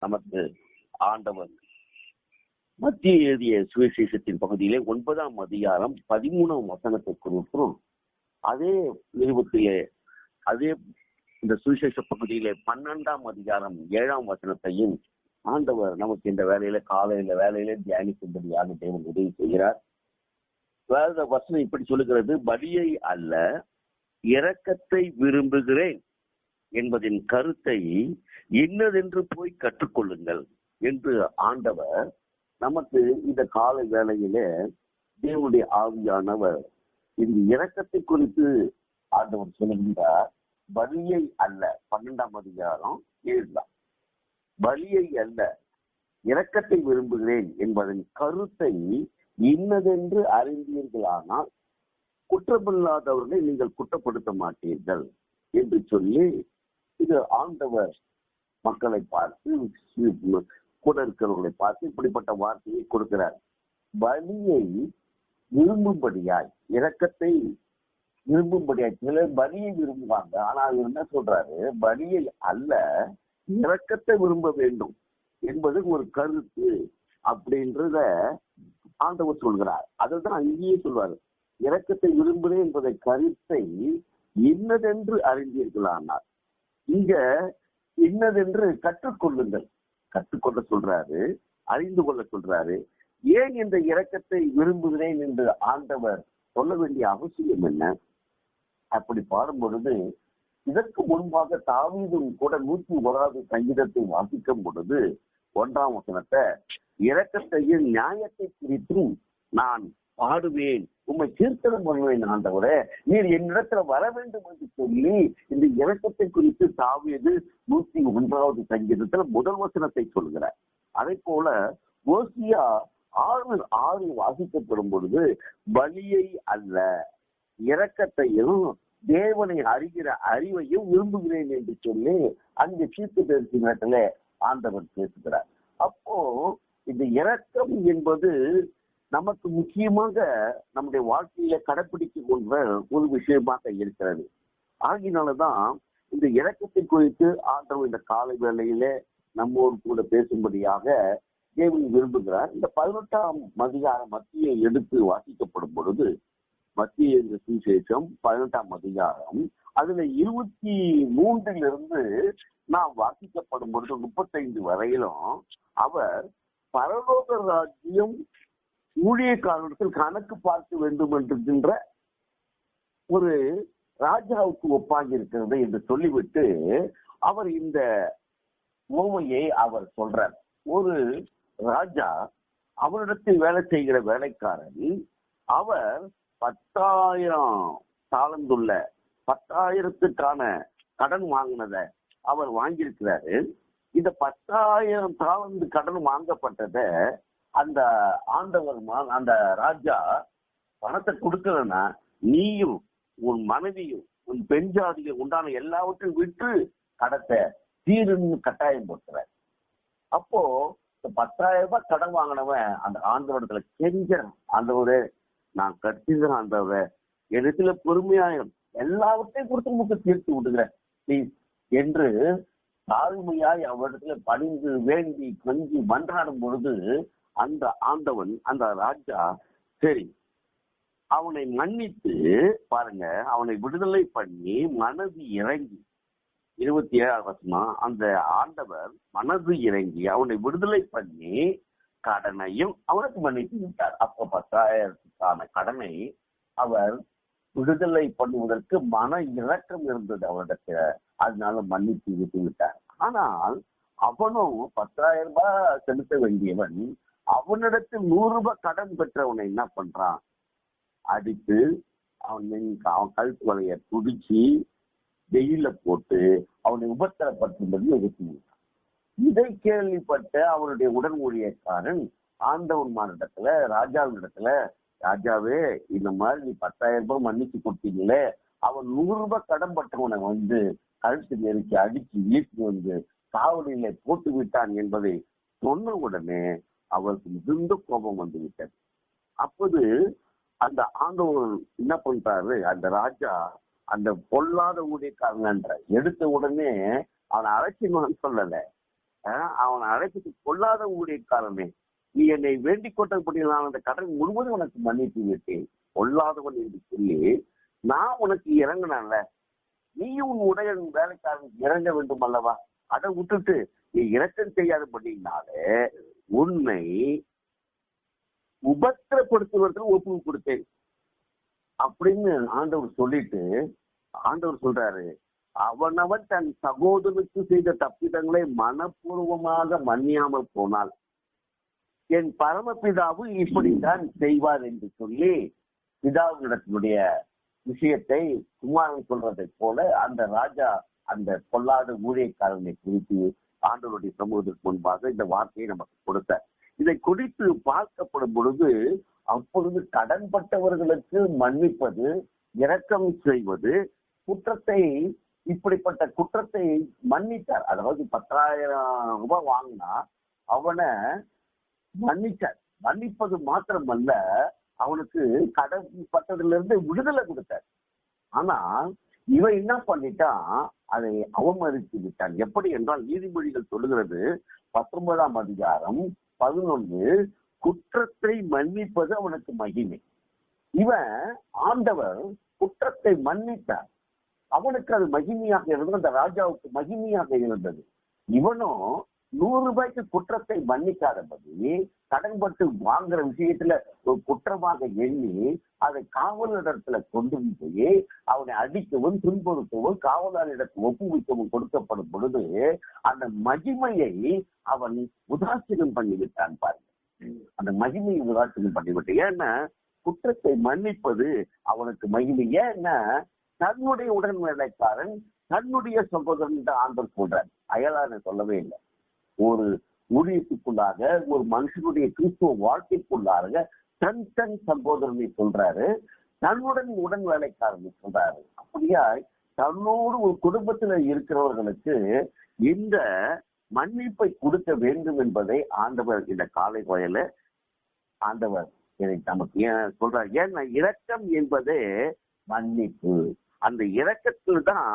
நமக்கு ஆண்டவர். மத்திய எழுதிய சுவிசேஷத்தின் பகுதியிலே ஒன்பதாம் அதிகாரம் பதிமூணாம் வசனத்தை குறிப்பிடும் அதே நிறுவத்திலே அதே இந்த சுவிசேஷ பகுதியிலே பன்னெண்டாம் அதிகாரம் ஏழாம் வசனத்தையும் ஆண்டவர் நமக்கு இந்த வேலையில காலையில வேலையில தியானிக்கும்படியாக தேவன் உதவி செய்கிறார். வேற வசனம் இப்படி சொல்லுகிறது பலியை அல்ல இரக்கத்தை விரும்புகிறேன். என்பதின் கருத்தை இன்னதென்று போய் கற்றுக்கொள்ளுங்கள் என்று ஆண்டவர் நமக்கு இந்த கால வேளையிலே தேவனுடைய ஆவியானவர் இந்த இறக்கத்தை குறித்து ஆண்டவர் சொல்லுகின்றார். பலியை அல்ல பன்னெண்டாம் அதிகாரம் ஏழுதான் பலியை அல்ல இரக்கத்தை விரும்புகிறேன் என்பதன் கருத்தை இன்னதென்று அறிந்தீர்களானால் குற்றமில்லாதவர்களை நீங்கள் குற்றப்படுத்த மாட்டீர்கள் என்று சொல்லி இது ஆண்டவர் மக்களை பார்த்து கூட இருக்கிறவர்களை பார்த்து இப்படிப்பட்ட வார்த்தையை கொடுக்கிறார். பலியை விரும்பும்படியாய் இரக்கத்தை விரும்பும்படியாய் சிலர் பலியை விரும்புவாங்க. ஆனா அவர் என்ன சொல்றாரு? பலியை அல்ல இரக்கத்தை விரும்ப வேண்டும் என்பது ஒரு கருத்து அப்படின்றத ஆண்டவர் சொல்கிறார். அதைதான் அங்கேயே சொல்வார். இரக்கத்தை விரும்புகிறேன் என்பதை கருத்தை இன்னதென்று அறிந்தீர்களானார் இங்க இன்னதென்று கற்றுக்கொள்ளுங்கள். கற்றுக்கொள்ள சொல்றாரு அறிந்து கொள்ள சொல்றாரு. ஏன் இந்த இரக்கத்தை விரும்புகிறேன் என்று ஆண்டவர் சொல்ல வேண்டிய அவசியம் என்ன? அப்படி பாடும் பொழுது இதற்கு முன்பாக தாவீதும் கூட நூற்றி ஓராவது சங்கீதத்தை வாசிக்கும் பொழுது ஒன்றாம் வசனத்தை இரக்கத்தையும் நியாயத்தை குறித்தும் நான் பாடுவேன். உண்மை கீர்த்தனம் பண்ணுவேன் ஆண்டவரே. நீர் என்னிடத்துல வர வேண்டும் என்று சொல்லி இந்த இறக்கத்தை குறித்து தாவியது நூத்தி ஒன்றாவது சங்கீதத்துல முதல் வசனத்தை சொல்கிறார் அதே போல ஓசியா ஆறு ஆறு வாசிக்கப்படும் பொழுது பலியை அல்ல இரக்கத்தையும் தேவனை அறிகிற அறிவையும் விரும்புகிறேன் என்று சொல்லி அங்கு சீர்த்து பேசினத்துல ஆண்டவர் பேசுகிறார். அப்போ இந்த இரக்கம் என்பது நமக்கு முக்கியமாக நம்முடைய வாழ்க்கையில கடைபிடிக்க கொண்ட ஒரு விஷயமாக இருக்கிறது. ஆகினாலதான் இந்த இறக்கத்தை குறித்து ஆண்டவர் இந்த காலை வேளையில நம்மோர் கூட பேசும்படியாக தேவன் விரும்புகிறார். இந்த பதினெட்டாம் அதிகாரம் மத்திய எடுத்து வாசிக்கப்படும் பொழுது மத்திய சுவிசேஷம் பதினெட்டாம் அதிகாரம் அதுல இருபத்தி மூன்றிலிருந்து நாம் வாசிக்கப்படும் பொழுது முப்பத்தைந்து வரையிலும் அவர் பரலோக ராஜ்யம் ஊழியக்காரர்கள் கணக்கு பார்க்க வேண்டும் என்கின்ற ஒரு ராஜாவுக்கு ஒப்பாகி இருக்கிறது என்று சொல்லிவிட்டு அவர் இந்த ஓமையை அவர் சொல்றார். ஒரு ராஜா அவரிடத்தில் வேலை செய்கிற வேலைக்காரன் அவர் பத்தாயிரம் தாளந்துள்ள பத்தாயிரத்துக்கான கடன் வாங்கினத அவர் வாங்கியிருக்கிறாரு. இந்த பத்தாயிரம் தாளந்து கடன் வாங்கப்பட்டத அந்த ஆண்டவர் அந்த ராஜா பணத்தை கொடுக்கலன்னா நீயும் உன் மனைவியும் உன் பெண் ஜாதிக்கு உண்டான எல்லாவற்றையும் விட்டு கடத்தை தீருன்னு கட்டாயம் போட்டுற அப்போ இந்த பத்தாயிரம் ரூபாய் கடன் வாங்கினவன் அந்த ஆண்டவரத்துல கெஞ்சன் ஆண்டவரே நான் கட்டிதான் ஆண்டவரே இடத்துல பொறுமையாயும் எல்லாவற்றையும் கொடுத்து நமக்கு தீர்த்து விடுகிறேன் ப்ளீஸ் என்று தாழ்மையாய் அவரிடத்துல பணிந்து வேண்டி கொஞ்சி மன்றாடும் பொழுது அந்த ஆண்டவன் அந்த ராஜா சரி அவனை மன்னித்து பாருங்க அவனை விடுதலை பண்ணி மனது இறங்கி இருபத்தி ஏழாம் வருஷம் அந்த ஆண்டவர் மனது இறங்கி அவனை விடுதலை பண்ணி கடனையும் அவனுக்கு மன்னித்து விட்டார். அப்ப பத்தாயிரத்துக்கான கடனை அவர் விடுதலை பண்ணுவதற்கு மன இறக்கம் இருந்தது அவரிடத்துல. அதனால மன்னித்து விட்டு விட்டார். ஆனால் அவனும் பத்தாயிரம் ரூபாய் செலுத்த வேண்டியவன் அவனிடத்தில் நூறு ரூபாய் கடன் பெற்றவனை என்ன பண்றான்? அடித்து அவன் அவன் கழுத்து வலைய துடிச்சு வெயில போட்டு அவனை உபத்திரப்படுத்தும்படி ஒதுக்கி இதை கேள்விப்பட்ட அவனுடைய உடன் ஊழியக்காரன் ஆண்டவன் மாநிலத்துல ராஜாவினிடத்துல ராஜாவே இந்த மாதிரி நீ பத்தாயிரம் ரூபாய் மன்னிச்சு கொடுத்தீங்களே அவன் நூறு ரூபாய் கடன் பட்டவனை வந்து கழுத்து நெருக்கி அடிச்சு வீட்டு வந்து காவலில போட்டு விட்டான் என்பதை சொன்ன உடனே அவருக்கு மிகுந்த கோபம் வந்து விட்டது அப்போது அந்த ஆண்டவர் என்ன பண்றாரு? அந்த ராஜா அந்த பொல்லாத ஊழியக்காரங்கன்ற எடுத்த உடனே அவனை அழைச்சின்னு சொல்லல. அவனை அழைச்சிட்டு பொல்லாத ஊழியக்காரனே நீ என்னை வேண்டிக் கொண்டபடி நான் அந்த கடன் முழுவதும் உனக்கு மன்னித்து விட்டேன் பொல்லாதவன் என்று சொல்லி நான் உனக்கு இறங்கினேன்ல. நீயும் உன் உடைய வேலைக்காரன் இறங்க வேண்டும் அல்லவா? அதை விட்டுட்டு நீ இரக்கம் செய்யாதபடினாலே உன்னை உபத்திரப்படுத்துவதற்கு ஒப்பு கொடுத்தேன். அப்படின்னு ஆண்டவர் சொல்லிட்டு ஆண்டவர் சொல்றாரு அவனவன் தன் சகோதரனுக்கு செய்த தப்பிதங்களை மனப்பூர்வமாக மன்னியாமல் போனால் என் பரமபிதாவு இப்படித்தான் செய்வார் என்று சொல்லி பிதாவினிடத்தினுடைய விஷயத்தை குமாரன் சொல்றதை போல அந்த ராஜா அந்த பொல்லாத ஊழியக்காரனை குறித்து ஆண்டவருடைய சமூகத்திற்கு முன்பாக இந்த வார்த்தையை நமக்கு கொடுத்தார். இதை குறித்து பார்க்கப்படும் பொழுது அப்பொழுது கடன்பட்டவர்களுக்கு மன்னிப்பது இரக்கம் செய்வது குற்றத்தை இப்படிப்பட்ட குற்றத்தை மன்னித்தார். அதாவது பத்தாயிரம் ரூபாய் வாங்கினா அவனை மன்னிச்சார் மன்னிப்பது மாத்திரமல்ல அவனுக்கு கடன் பட்டதுல இருந்து விடுதலை கொடுத்தார். ஆனா இவன் என்ன பண்ணிட்டான் அதை அவமதித்து விட்டான் எப்படி என்றால் நீதிமொழிகள் சொல்லுகிறது பத்தொன்பதாம் அதிகாரம் பதினொன்று குற்றத்தை மன்னிப்பது அவனுக்கு மகிமை. இவன் ஆண்டவர் குற்றத்தை மன்னித்தார். அவனுக்கு அது மகிமையாக இருந்தது அந்த ராஜாவுக்கு மகிமையாக இருந்தது. இவனும் நூறு ரூபாய்க்கு குற்றத்தை மன்னிக்காதபடி கடன்பட்டு வாங்குற விஷயத்துல ஒரு குற்றமாக எண்ணி அதை காவலரிடத்துல கொண்டு போய் அவனை அடிக்கவும் துன்புறுத்தவும் காவலரிடத்தில் ஒப்புவிக்கவும் கொடுக்கப்படும் பொழுது அந்த மகிமையை அவன் உதாசீனம் பண்ணிவிட்டான் பாருங்க. அந்த மகிமையை உதாசீனம் பண்ணிவிட்டு ஏன்னா குற்றத்தை மன்னிப்பது அவனுக்கு மகிமை. ஏன்னா தன்னுடைய உடன்வேலைக்காரன் தன்னுடைய சகோதரன் ஆண்டு ஆண்டவர் அயலான சொல்லவே இல்லை. ஒரு ஊழியத்துக்குள்ளாக ஒரு மனுஷனுடைய கிறிஸ்துவ வாழ்க்கைக்குள்ளாக தன் தன் சகோதரனை சொல்றாரு தன்னுடன் உடன் வேலைக்காரனை சொல்றாரு. அப்படியா தன்னோடு ஒரு குடும்பத்துல இருக்கிறவர்களுக்கு இந்த மன்னிப்பை கொடுக்க வேண்டும் என்பதை ஆண்டவர் இந்த காலை வயல ஆண்டவர் இதை நமக்கு ஏன் சொல்றார்? ஏன்னா இரக்கம் என்பது மன்னிப்பு. அந்த இரக்கத்தில் தான்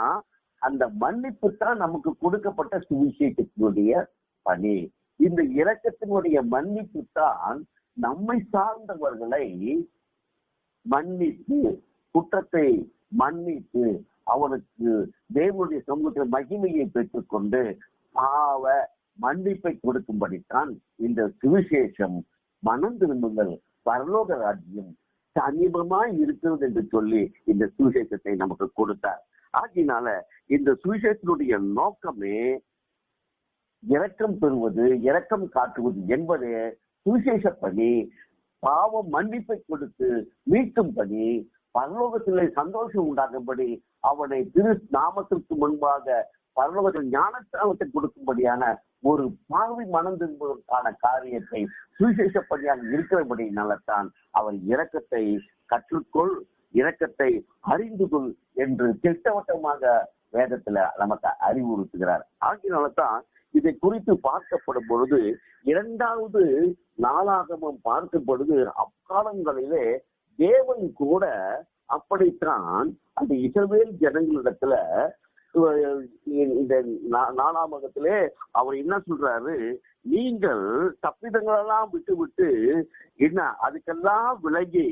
அந்த மன்னிப்பு தான் நமக்கு கொடுக்கப்பட்ட சுவிசேஷத்தினுடைய பணி. இந்த இரக்கத்தினுடைய மன்னிப்பு தான் நம்மை சார்ந்தவர்களை மன்னித்து குற்றத்தை மன்னித்து அவனுக்கு தேவனுடைய சமூகத்தில் மகிமையை பெற்றுக்கொண்டு பாவ மன்னிப்பை கொடுக்கும்படித்தான் இந்த சுவிசேஷம் மனம் திரும்புங்கள். பரலோக ராஜ்யம் சமீபமாய் இருக்கிறது என்று சொல்லி இந்த சுவிசேஷத்தை நமக்கு கொடுத்தார். ஆகினால இந்த சுவிசேஷத்தினுடைய நோக்கமே இரக்கம் பெறுவது இரக்கம் காட்டுவது என்பது சுவிசேஷ பணி பாவ மன்னிப்பை கொடுத்து மீட்கும் பணி பரலோகத்திலே சந்தோஷம் உண்டாகும்படி அவனை திரு நாமத்திற்கு முன்பாக பரலோகத்தில் ஞானஸ்தானத்தை கொடுக்கும்படியான ஒரு பார்வை மனம் திரும்புவதற்கான காரியத்தை சுவிசேஷ பணியாக இருக்கிறபடினால்தான் அவர் இரக்கத்தை கற்றுக்கொள் இரக்கத்தை அறிந்து கொள் என்று திட்டவட்டமாக வேதத்துல நமக்கு அறிவுறுத்துகிறார். ஆகினால்தான் இதை குறித்து பார்க்கப்படும் பொழுது இரண்டாவது நாளாகமம் பார்க்கும் பொழுது அக்காலங்களிலே தேவன் கூட அப்படித்தான் அந்த இசவேல் ஜனங்களிடத்துல இந்த நா- நாலாமகத்திலே அவர் என்ன சொல்றாரு? நீங்கள் தப்பிதங்களெல்லாம் விட்டு விட்டு என்ன அதுக்கெல்லாம் விலகி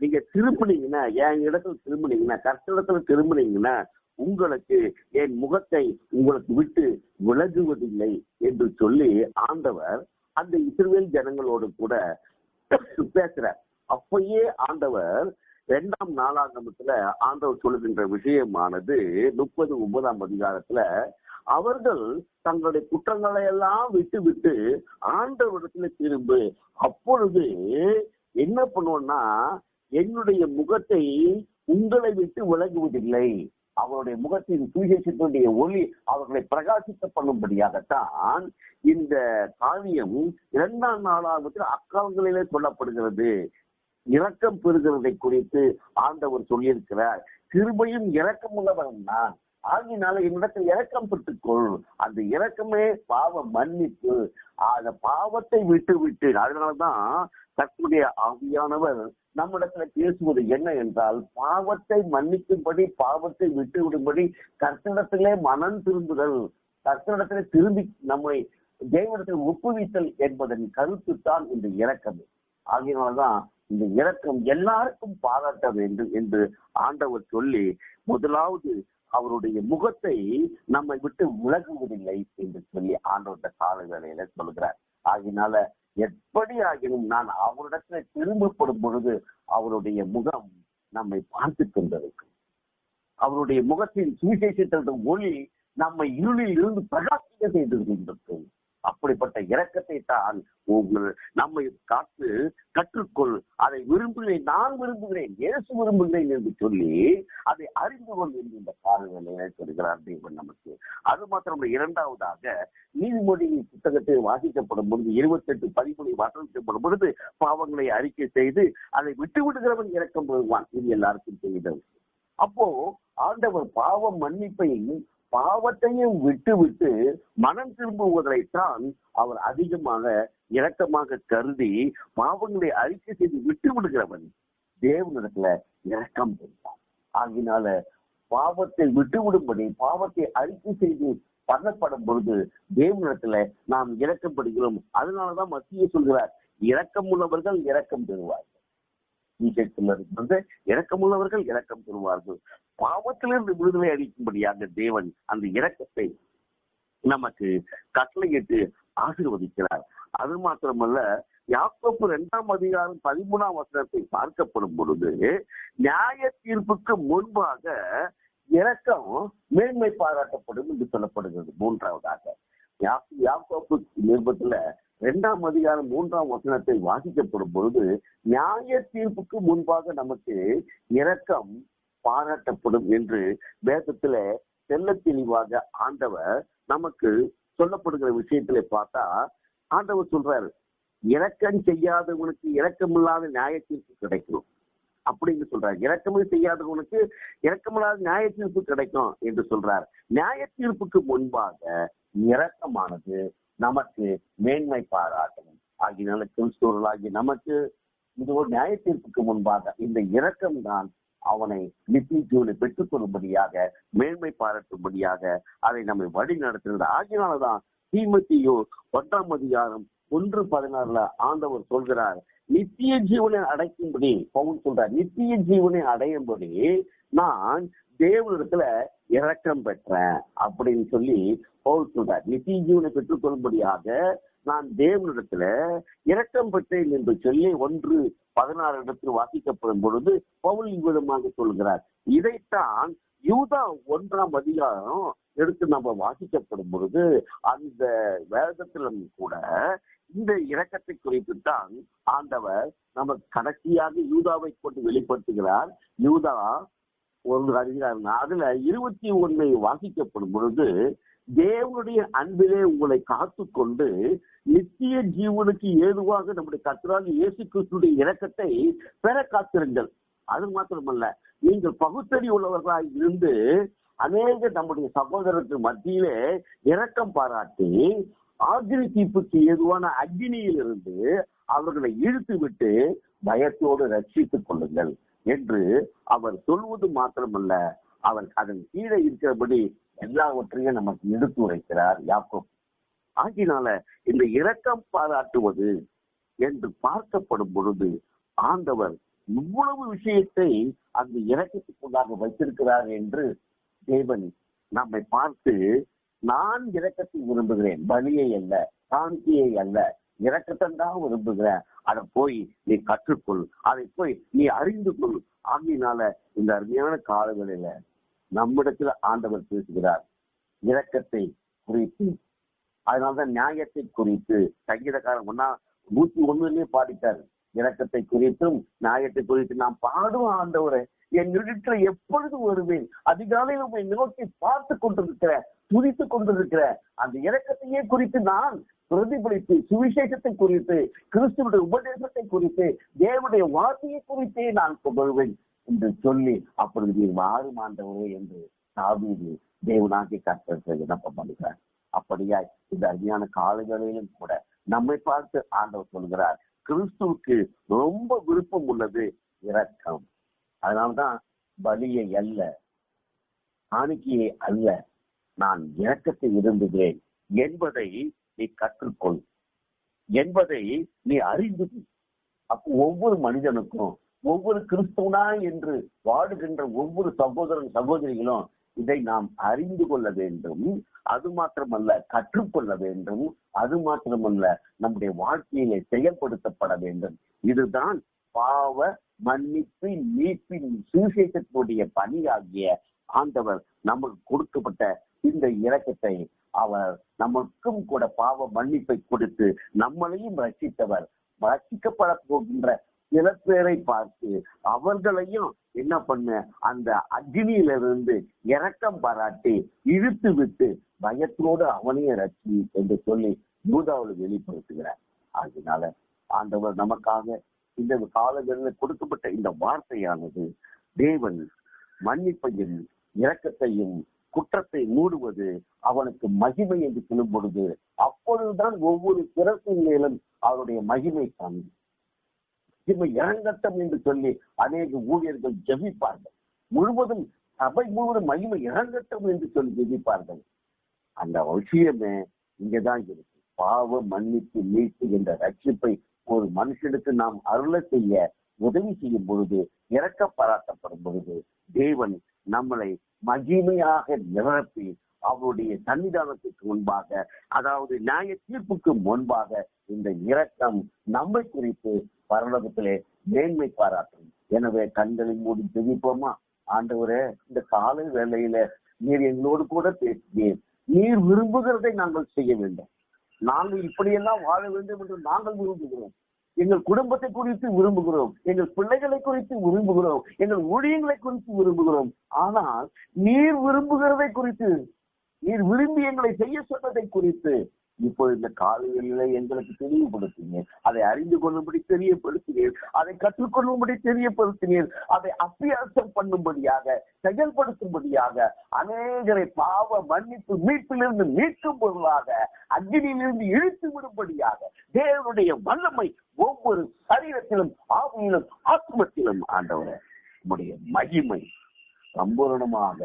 நீங்க திரும்பினீங்கன்னா என் இடத்துல திரும்பினீங்கன்னா கஷ்டத்துல திரும்பினீங்கன்னா உங்களுக்கு என் முகத்தை உங்களுக்கு விட்டு விலகுவதில்லை என்று சொல்லி ஆண்டவர் அந்த இஸ்ரேல் ஜனங்களோடு கூட பேசுறார். அப்பயே ஆண்டவர் இரண்டாம் நாளாகமத்துல ஆண்டவர் சொல்லுகின்ற விஷயமானது முப்பது ஒன்பதாம் அதிகாரத்துல அவர்கள் தங்களுடைய குற்றங்களை எல்லாம் விட்டு விட்டு ஆண்டவரிடத்துல திரும்பு அப்பொழுது என்ன பண்ணுவோம்னா என்னுடைய முகத்தை உங்களை விட்டு விலகுவதில்லை. அவருடைய முகத்தின் சுவிசேஷத்தினுடைய ஒளி அவர்களை பிரகாசிக்க பண்ணும்படியாகத்தான் இந்த காவியம் இரண்டாம் நாளாகத்தில் அக்காலங்களிலே சொல்லப்படுகிறது. இரக்கம் பெறுகிறதை குறித்து ஆண்டவர் சொல்லியிருக்கிறார். கிருபையும் இரக்கம் உள்ளவன் நான். ஆகினால என்னிடத்தில் இரக்கம் பெற்றுக்கொள். அந்த இரக்கமே பாவ மன்னிப்பு. அந்த பாவத்தை விட்டு விட்டு அதனாலதான் தன்னுடைய ஆவியானவர் நம்மிடத்துல பேசுவது என்ன என்றால் பாவத்தை மன்னிக்கும்படி பாவத்தை விட்டு விடும்படி கர்த்தனிடத்திலே மனம் திரும்புதல். கர்த்தனிடத்திலே திரும்பி நம்மை தேவனத்தில் ஒப்புவித்தல் என்பதன் கருத்து தான் இந்த இரக்கம். ஆகியனால்தான் இந்த இரக்கம் எல்லாருக்கும் பாராட்ட வேண்டும் என்று ஆண்டவர் சொல்லி முதலாவது அவருடைய முகத்தை நம்மை விட்டு விலகுவதில்லை என்று சொல்லி ஆண்டவர்கிட்ட கால வேளையில சொல்கிறார் ஆகினால எப்படி ஆகினும் நான் அவரிடத்துல திரும்பப்படும் பொழுது அவருடைய முகம் நம்மை பார்த்து கொண்டிருக்கும். அவருடைய முகத்தின் சுவிசேஷத்தின் ஒளி நம்மை இருளில் இருந்து பிரகாசிக்க செய்து கொண்டிருக்கும். அப்படிப்பட்ட இரக்கத்தை தான் உங்கள் நம்மை காத்து கற்றுக்கொள். அதை விரும்புகிறேன் நான் விரும்புகிறேன் இயேசு விரும்புகிறேன் என்று சொல்லி அதை அறிந்து கொள் என்று இந்த காலநிலையை சொல்கிறார் தேவன் நமக்கு. அது மாத்திரம் இரண்டாவதாக நீதிமொழி புத்தகத்தை வாசிக்கப்படும் பொழுது இருபத்தெட்டு பதிமொழி வாசிக்கப்படும் பொழுது பாவங்களை அறிக்கை செய்து அதை விட்டு விடுகிறவன் இறக்கம் பெறுவான். இது எல்லாருக்கும் தெரிந்தது. அப்போ ஆண்டவர் பாவம் மன்னிப்பை பாவத்தையும் விட்டு விட்டு மனம் திரும்புவதைத்தான் அவர் அதிகமாக இரக்கமாக கருதி பாவங்களை அறிக்கை செய்து விட்டு விடுகிறவன் தேவனிடத்துல இரக்கம் பெறுவான் ஆகினால பாவத்தை விட்டு விடும்படி பாவத்தை அறிக்கை செய்து பண்ணப்படும் பொழுது தேவனிடத்துல நாம் இரக்கப்படுகிறோம். அதனாலதான் மத்திய சொல்கிறார் இரக்கம் உள்ளவர்கள் இரக்கம் பெறுவார்கள் வந்து இரக்கமுள்ளவர்கள் இரக்கம் பெறுவார்கள் பாவத்திலிருந்து விடுதலை அளிக்கும்படியாக தேவன் அந்த இரக்கத்தை நமக்கு கட்டளையிட்டு ஆசீர்வதிக்கிறார். அது மாத்திரமல்ல யாக்கோப்பு இரண்டாம் அதிகாரம் பதிமூணாம் வசனத்தை பார்க்கப்படும் பொழுது நியாய தீர்ப்புக்கு முன்பாக இரக்கம் மேன்மை பாராட்டப்படும் என்று சொல்லப்படுகிறது. மூன்றாவதாக யாக்கோப்பு நிருபத்துல இரண்டாம் அதிகாரம் மூன்றாம் வசனத்தை வாசிக்கப்படும் பொழுது நியாய தீர்ப்புக்கு முன்பாக நமக்கு இரக்கம் பாராட்டப்படும் என்று வேதத்துல செல்ல தெளிவாக ஆண்டவர் நமக்கு சொல்லப்படுகிற விஷயத்துல பார்த்தா ஆண்டவர் சொல்றாரு இரக்கம் செய்யாதவனுக்கு இரக்கமில்லாத நியாய தீர்ப்பு கிடைக்கும். அப்படின்னு சொல்றாரு. இரக்கமே செய்யாதவனுக்கு இரக்கமில்லாத நியாய தீர்ப்பு கிடைக்கும் என்று சொல்றார். நியாய தீர்ப்புக்கு முன்பாக இரக்கமானது நமக்கு மேன்மை பாராட்டும் ஆகினால கிறிஸ்தவர்களாகி நமக்கு இது ஒரு நியாய தீர்ப்புக்கு முன்பாக இந்த இரக்கம் தான் அவனை நித்தி ஜீவனை பெற்றுக் கொள்ளும்படியாக மேன்மை பாராட்டும்படியாக அதை நம்மை வழி நடத்துகிறது ஆகினால்தான் தீமத்தியோ ஒன்றாம் அதிகாரம் ஒன்று பதினாறுல ஆண்டவர் சொல்கிறார் நித்திய ஜீவனை அடைக்கும்படி பவுன் சொல்றார் நித்திய ஜீவனை அடையும்படி நான் தேவனிடத்துல இரக்கம் பெற்றேன் அப்படின்னு சொல்லி பவுல் சொல்றார். நித்திய ஜீவனை பெற்றுக் கொள்ளும்படியாக நான் தேவனிடத்துல இரக்கம் பெற்றேன் என்று சொல்லி ஒன்று பதினாறு இடத்தில் வாசிக்கப்படும் பொழுது பவுல் விதமாக சொல்கிறார். இதைத்தான் யூதா ஒன்றாம் அதிகாரம் எடுத்து நம்ம வாசிக்கப்படும் பொழுது அந்த வேதத்திலும் கூட இந்த இரக்கத்தை குறித்து தான் ஆண்டவர் நம்ம கடைசியாக யூதாவை கொண்டு வெளிப்படுத்துகிறார். யூதா ஒரு அதிகாரம் அதுல இருபத்தி ஒன்னை வாசிக்கப்படும் பொழுது தேவனுடைய அன்பிலே உங்களை காத்து கொண்டு நித்திய ஜீவனுக்கு ஏதுவாக நம்முடைய கத்தரால் இயேசு கிறிஸ்துடைய இறக்கத்தை பெற காத்திருங்கள். அது மாத்திரமல்ல நீங்கள் பகுத்தறி உள்ளவர்களாய் இருந்து அநேக நம்முடைய சகோதரருக்கு மத்தியிலே இரக்கம் பாராட்டி ஆகிரி தீப்புக்கு ஏதுவான அக்னியில் இருந்து அவர்களை இழுத்து விட்டு பயத்தோடு ரட்சித்துக் கொள்ளுங்கள் என்று அவர் சொல்வது மாத்திரமல்ல அவர் அதன் கீழே இருக்கிறபடி எல்லாவற்றையும் நமக்கு எடுத்து உரைக்கிறார் யாக்கோ ஆகினால இந்த இரக்கம் பாராட்டுவது என்று பார்க்கப்படும் பொழுது ஆண்டவர் இவ்வளவு விஷயத்தை அந்த இறக்கத்துக்குள்ளாக வைத்திருக்கிறார் என்று தேவன் நம்மை பார்த்து நான் இறக்கத்தை விரும்புகிறேன். பலியை அல்ல சாந்தியை அல்ல. இரக்கத்தான் தான் விரும்புகிறேன். அதை போய் நீ கற்றுக்கொள். அதை போய் நீ அறிந்து கொள். ஆகினால இந்த அருமையான காலங்களில நம்மிடத்துல ஆண்டவர் பேசுகிறார் இறக்கத்தை குறித்து. அதனாலதான் நியாயத்தை குறித்து சங்கீதக்காரன் ஒன்னா நூத்தி ஒண்ணுலயே பாடிட்டாரு. இறக்கத்தை குறித்தும் நியாயத்தை குறித்து நான் பாடுவோம் ஆண்டவரை என் இடத்துல எப்பொழுது வருவேன்? அதிகாலையில் உண்மை நோக்கி பார்த்து கொண்டிருக்கிற துதித்து கொண்டிருக்கிற அந்த இறக்கத்தையே குறித்து நான் பிரதிபலித்து சுவிசேஷத்தை குறித்து கிறிஸ்துவனுடைய உபதேசத்தை குறித்து தேவனுடைய வார்த்தையை குறித்தே நான் கொள்வேன் என்று சொல்லி அப்பொழுது நீர் மாறும் ஆண்டவரே என்று தாவீது தேவனாகி கர்த்தர் விண்ணப்பம் பண்ணுகிறார். அப்படியாய் இந்த அருமையான காலங்களிலும் கூட நம்மை பார்த்து ஆண்டவர் சொல்கிறார். கிறிஸ்துவுக்கு ரொம்ப விருப்பம் உள்ளது இரக்கம். அதனால்தான் பலியை அல்ல காணிக்கையை அல்ல நான் இரக்கத்தை விரும்புகிறேன் என்பதை நீ கற்றுக்கொள். என்பதை நீ அறிந்து அப்போ ஒவ்வொரு மனிதனுக்கும் ஒவ்வொரு கிறிஸ்துவனா என்று வாடுகின்ற ஒவ்வொரு சகோதரன் சகோதரிகளும் இதை நாம் அறிந்து கொள்ள வேண்டும். அது மாத்திரமல்ல கற்றுக்கொள்ள வேண்டும். அது மாத்திரமல்ல நம்முடைய வாழ்க்கையிலே செயல்படுத்தப்பட வேண்டும். இதுதான் பாவ மன்னிப்பின் மீட்பின் சுவிசேஷத்தினுடைய பணியாகிய ஆண்டவர் நமக்கு கொடுக்கப்பட்ட இந்த இறக்கத்தை அவர் நமக்கும் கூட பாவ மன்னிப்பை கொடுத்து நம்மளையும் ரசித்தவர் ரசிக்கப்பட போகின்ற சில பேரை பார்த்து அவர்களையும் என்ன பண்ண அந்த அக்னியிலிருந்து இறக்கம் பாராட்டி இழுத்து விட்டு பயத்தோடு அவனையும் ரட்சி என்று சொல்லி யூதாவில் வெளிப்படுத்துகிறார். அதனால ஆண்டவர் நமக்காக இந்த காலங்களில் கொடுக்கப்பட்ட இந்த வார்த்தையானது தேவன் மன்னிப்பையும் இரக்கத்தையும் குற்றத்தை மூடுவது அவனுக்கு மகிமை என்று சொல்லும் பொழுது அப்பொழுதுதான் ஒவ்வொரு திறத்தின் மேலும் அவருடைய மகிமை காணும் மகிமை இறங்கட்டும் என்று சொல்லி அநேக ஊழியர்கள் ஜெபிப்பார்கள். முழுவதும் சபை முழுவதும் மகிமை இறங்கட்டும் என்று சொல்லி ஜெபிப்பார்கள்? அந்த விஷயமே இங்கதான் இருக்கு. பாவ மன்னிப்பு மீட்பு என்ற ரட்சிப்பை ஒரு மனுஷனுக்கு நாம் அருள செய்ய உதவி செய்யும் பொழுது இறக்க பாராட்டப்படும் பொழுது தேவன் நம்மளை மகிமையாக நிரப்பி அவருடைய சன்னிதானத்துக்கு முன்பாக அதாவது நியாய தீர்ப்புக்கு முன்பாக இந்த இரக்கம் நம்மை குறித்து பரலோகத்திலே மேன்மை பாராட்டும். எனவே கண்களை மூடி ஜெபிப்போமா? ஆண்டவரே இந்த காலை வேலையில நீர் எங்களோடு கூட பேசுகிறேன் நீர் விரும்புகிறதை நாங்கள் செய்ய வேண்டும். நாங்கள் இப்படியெல்லாம் வாழ வேண்டும் என்று நாங்கள் விரும்புகிறோம். எங்கள் குடும்பத்தை குறித்து விரும்புகிறோம். எங்கள் பிள்ளைகளை குறித்து விரும்புகிறோம். எங்கள் ஊழியங்களை குறித்து விரும்புகிறோம். ஆனால் நீர் விரும்புகிறதை குறித்து நீர் விரும்பி எங்களை செய்ய சொன்னதை குறித்து இப்போ இந்த காலையில எங்களுக்கு தெரியப்படுத்தினீர் அதை அறிந்து கொள்ளும்படி தெரியப்படுத்தினீர் அதை கற்றுக்கொள்ளும்படி தெரியப்படுத்தினீர் அதை அபியாசம் பண்ணும்படியாக செயல்படுத்தும்படியாக அநேகரை பாவ மன்னிப்பு மீட்பிலிருந்து மீட்கும் பொருளாக அக்னியிலிருந்து இழுத்து விடும்படியாக தேவனுடைய வல்லமை ஒவ்வொரு சரீரத்திலும் ஆவியிலும் ஆத்மத்திலும் ஆண்டவரே உடைய மகிமை சம்பூரணமாக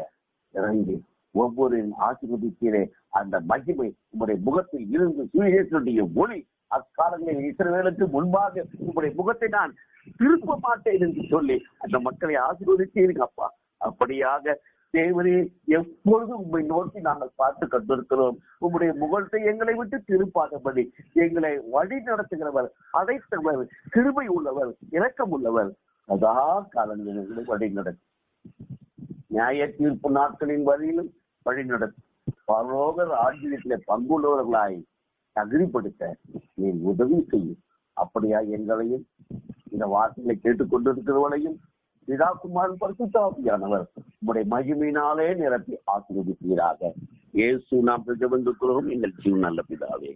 இறங்கி ஒவ்வொரு ஆசிர்வதிக்கிறே அந்த மகிமை உங்களுடைய முகத்தில் இருந்து சுயேசனுடைய ஒளி அக்காலங்களில் இசைவேலுக்கு முன்பாக உங்களுடைய முகத்தை நான் திருப்ப மாட்டேன் என்று சொல்லி அந்த மக்களை ஆசீர்வதித்தீர்கள் அப்பா அப்படியாக தேவரே எப்பொழுதும் உண்மை நோக்கி நாங்கள் பார்த்து கொண்டிருக்கிறோம். உங்களுடைய முகத்தை எங்களை விட்டு திருப்பாதபடி எங்களை வழி நடத்துகிறவர் அடைத்தவர் கிருமை உள்ளவர் இரக்கம் உள்ளவர். சதா காலங்களில் எங்களை வழி நடக்கும். நியாய தீர்ப்பு நாட்களின் வரையிலும் வழி பரலோக ராஜ்யத்திலே பங்குள்ளவர்களாய் தகுதிப்படுத்த நீ உதவி செய்யும். அப்படியா எங்களையும் இந்த வார்த்தைகளை கேட்டுக்கொண்டிருக்கிறவளையும் பிதாக்குமார் பரிசுத்தாவியானவர் உங்களுடைய மகிமையினாலே நிரப்பி ஆசீர்வதிப்பீராக. இயேசு நாம் பிரஜபந்துக்கிறோம் எங்கள் ஜீவன் நல்ல பிதாவே.